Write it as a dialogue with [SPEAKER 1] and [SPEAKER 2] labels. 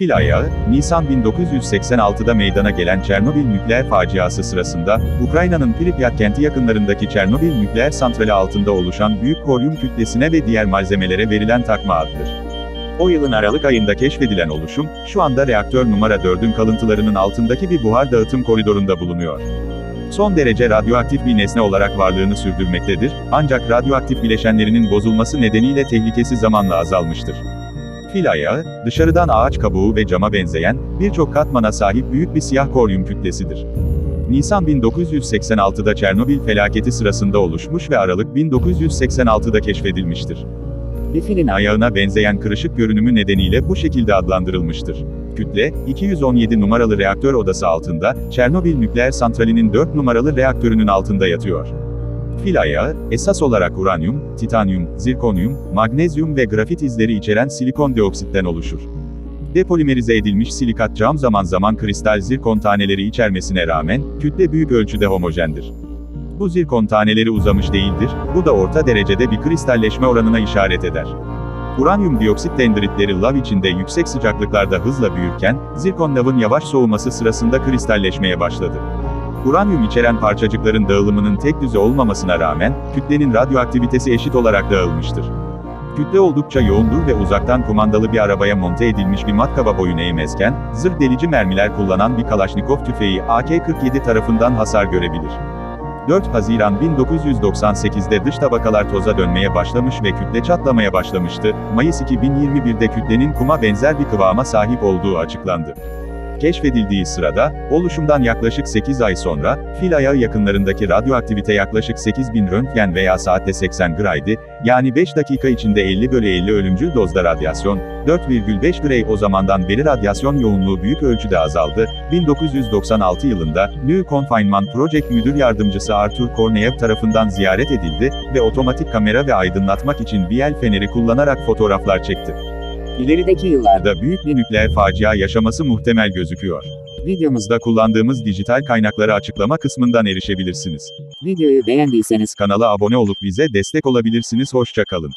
[SPEAKER 1] Fil ayağı, Nisan 1986'da meydana gelen Çernobil nükleer faciası sırasında, Ukrayna'nın Pripyat kenti yakınlarındaki Çernobil nükleer santrali altında oluşan büyük koryum kütlesine ve diğer malzemelere verilen takma addır. O yılın Aralık ayında keşfedilen oluşum, şu anda reaktör numara 4'ün kalıntılarının altındaki bir buhar dağıtım koridorunda bulunuyor. Son derece radyoaktif bir nesne olarak varlığını sürdürmektedir, ancak radyoaktif bileşenlerinin bozulması nedeniyle tehlikesi zamanla azalmıştır. Fil ayağı, dışarıdan ağaç kabuğu ve cama benzeyen, birçok katmana sahip büyük bir siyah koryum kütlesidir. Nisan 1986'da Çernobil felaketi sırasında oluşmuş ve Aralık 1986'da keşfedilmiştir. Bir filin ayağına benzeyen kırışık görünümü nedeniyle bu şekilde adlandırılmıştır. Kütle, 217 numaralı reaktör odası altında, Çernobil nükleer santralinin 4 numaralı reaktörünün altında yatıyor. Fil ayağı, esas olarak uranyum, titanyum, zirkonyum, magnezyum ve grafit izleri içeren silikon dioksitten oluşur. Depolimerize edilmiş silikat cam zaman zaman kristal zirkon taneleri içermesine rağmen, kütle büyük ölçüde homojendir. Bu zirkon taneleri uzamış değildir, bu da orta derecede bir kristalleşme oranına işaret eder. Uranyum dioksit dendritleri lav içinde yüksek sıcaklıklarda hızla büyürken, zirkon lavın yavaş soğuması sırasında kristalleşmeye başladı. Uranyum içeren parçacıkların dağılımının tek düze olmamasına rağmen, kütlenin radyoaktivitesi eşit olarak dağılmıştır. Kütle oldukça yoğundur ve uzaktan kumandalı bir arabaya monte edilmiş bir matkaba boyun eğmezken, zırh delici mermiler kullanan bir Kalaşnikov tüfeği AK-47 tarafından hasar görebilir. 4 Haziran 1998'de dış tabakalar toza dönmeye başlamış ve kütle çatlamaya başlamıştı. Mayıs 2021'de kütlenin kuma benzer bir kıvama sahip olduğu açıklandı. Keşfedildiği sırada, oluşumdan yaklaşık 8 ay sonra, fil ayağı yakınlarındaki radyoaktivite yaklaşık 8000 röntgen veya saatte 80 graydı, yani 5 dakika içinde 50 bölü 50 ölümcül dozda radyasyon, 4,5 grey o zamandan beri radyasyon yoğunluğu büyük ölçüde azaldı. 1996 yılında, New Confinement Project Müdür Yardımcısı Arthur Korneyev tarafından ziyaret edildi ve otomatik kamera ve aydınlatmak için bir el feneri kullanarak fotoğraflar çekti.
[SPEAKER 2] İlerideki yıllarda
[SPEAKER 1] Da büyük bir nükleer facia yaşaması muhtemel gözüküyor. Videomuzda kullandığımız dijital kaynakları açıklama kısmından erişebilirsiniz.
[SPEAKER 2] videoyu beğendiyseniz
[SPEAKER 1] Kanala abone olup bize destek olabilirsiniz. Hoşça kalın.